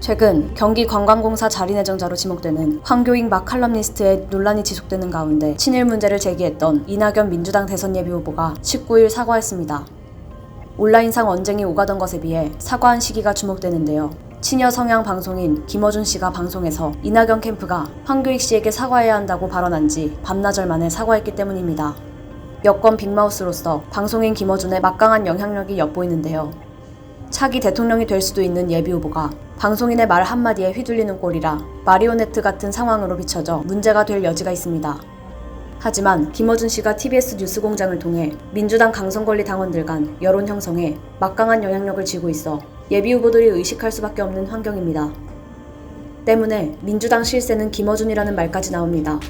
최근 경기 관광공사 자리내정자로 지목되는 황교익 막 칼럼니스트의 논란이 지속되는 가운데 친일 문제를 제기했던 이낙연 민주당 대선 예비 후보가 19일 사과했습니다. 온라인상 언쟁이 오가던 것에 비해 사과한 시기가 주목되는데요. 친여 성향 방송인 김어준 씨가 방송에서 이낙연 캠프가 황교익 씨에게 사과해야 한다고 발언한 지 반나절 만에 사과했기 때문입니다. 여권 빅마우스로서 방송인 김어준의 막강한 영향력이 엿보이는데요. 차기 대통령이 될 수도 있는 예비 후보가 방송인의 말 한마디에 휘둘리는 꼴이라 마리오네트 같은 상황으로 비춰져 문제가 될 여지가 있습니다. 하지만 김어준 씨가 TBS 뉴스 공장을 통해 민주당 강성권리 당원들 간 여론 형성에 막강한 영향력을 쥐고 있어 예비 후보들이 의식할 수밖에 없는 환경입니다. 때문에 민주당 실세는 김어준이라는 말까지 나옵니다.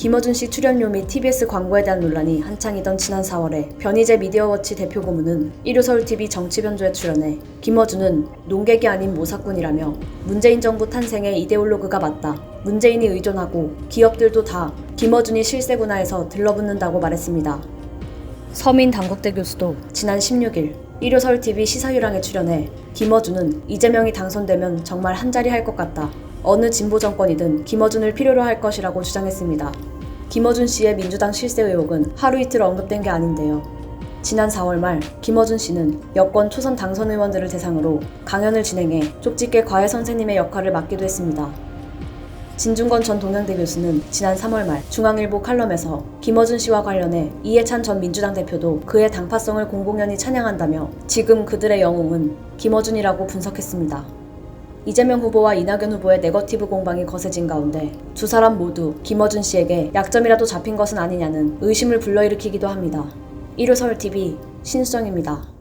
김어준 씨 출연료 및 TBS 광고에 대한 논란이 한창이던 지난 4월에 변희재 미디어워치 대표 고문은 일요서울TV 정치변조에 출연해 김어준은 농객이 아닌 모사꾼이라며 문재인 정부 탄생의 이데올로그가 맞다. 문재인이 의존하고 기업들도 다 김어준이 실세구나 해서 들러붙는다고 말했습니다. 서민 당국대 교수도 지난 16일 일요서울TV 시사유랑에 출연해 김어준은 이재명이 당선되면 정말 한자리 할 것 같다. 어느 진보 정권이든 김어준을 필요로 할 것이라고 주장했습니다. 김어준 씨의 민주당 실세 의혹은 하루 이틀 언급된 게 아닌데요. 지난 4월 말 김어준 씨는 여권 초선 당선 의원들을 대상으로 강연을 진행해 쪽집게 과외 선생님의 역할을 맡기도 했습니다. 진중건 전 동양대 교수는 지난 3월 말 중앙일보 칼럼에서 김어준 씨와 관련해 이해찬 전 민주당 대표도 그의 당파성을 공공연히 찬양한다며 지금 그들의 영웅은 김어준이라고 분석했습니다. 이재명 후보와 이낙연 후보의 네거티브 공방이 거세진 가운데 두 사람 모두 김어준 씨에게 약점이라도 잡힌 것은 아니냐는 의심을 불러일으키기도 합니다. 일요서울 TV 신수정입니다.